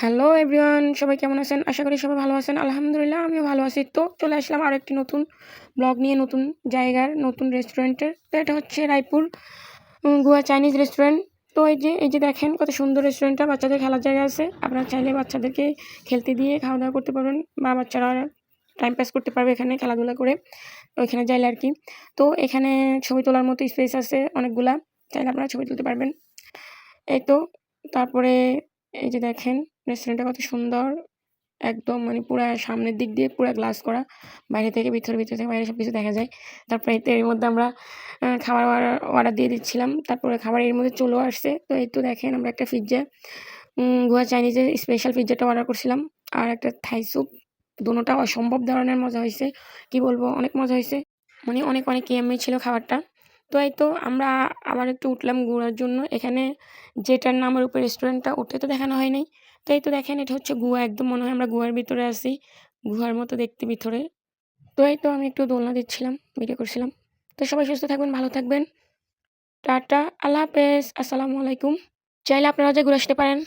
Hello everyone সবাই কেমন আছেন? আশা করি সবাই ভালো আছেন। আলহামদুলিল্লাহ, আমিও ভালো আছি। তো চলে আসলাম আর একটি নতুন ব্লগ নিয়ে, নতুন জায়গার, নতুন রেস্টুরেন্টের। তো এটা হচ্ছে রায়পুর গোয়া চাইনিজ রেস্টুরেন্ট। তো এই যে এই যে দেখেন কত সুন্দর রেস্টুরেন্টটা। বাচ্চাদের খেলার জায়গা আছে। আপনারা চাইলে বাচ্চাদেরকে খেলতে দিয়ে খাওয়া দাওয়া করতে পারবেন বা বাচ্চারা টাইম পাস করতে পারবে এখানে খেলাধুলা করে। ওইখানে যাইলে আর কি। তো এখানে ছবি তোলার মতো স্পেস আছে অনেকগুলা। চাইলে আপনারা ছবি তুলতে পারবেন। এই তো, তারপরে এই যে দেখেন রেস্টুরেন্টটা কত সুন্দর। একদম মানে পুরো সামনের দিক দিয়ে পুরো গ্লাস করা। বাইরে থেকে ভিতরে ভিতরে থেকে বাইরে সব কিছু দেখা যায়। তারপরে এর মধ্যে আমরা খাবার অর্ডার দিয়ে দিচ্ছিলাম। তারপরে খাবার এর মধ্যে চলেও আসছে। তো এই তো দেখেন আমরা একটা পিৎজা গোয়া চাইনিজের স্পেশাল পিৎজাটা অর্ডার করছিলাম। আর একটা থাই স্যুপ দুটোটা অসম্ভব ধরনের মজা হয়েছে। কি বলব? অনেক মজা হয়েছে। মানে অনেক অনেক এমনি ছিল খাবারটা। তো এই তো আমরা আবার একটু উঠলাম ঘোরার জন্য। এখানে যেটার নামের উপরে রেস্টুরেন্টটা ওটা তো দেখানো হয় নাই। তো এই তো দেখেন, এটা হচ্ছে গুহা। একদম মনে হয় আমরা গুহার ভিতরে আছি, গুহার মতো দেখতে ভিতরে। তো এই তো আমি একটু দোলনা দিচ্ছিলাম, ভিডিও করছিলাম। তো সবাই সুস্থ থাকবেন, ভালো থাকবেন। টাটা, আল্লাহ হাফেজ, আসসালামু আলাইকুম। চাইলে আপনারা যে ঘুরে আসতে পারেন।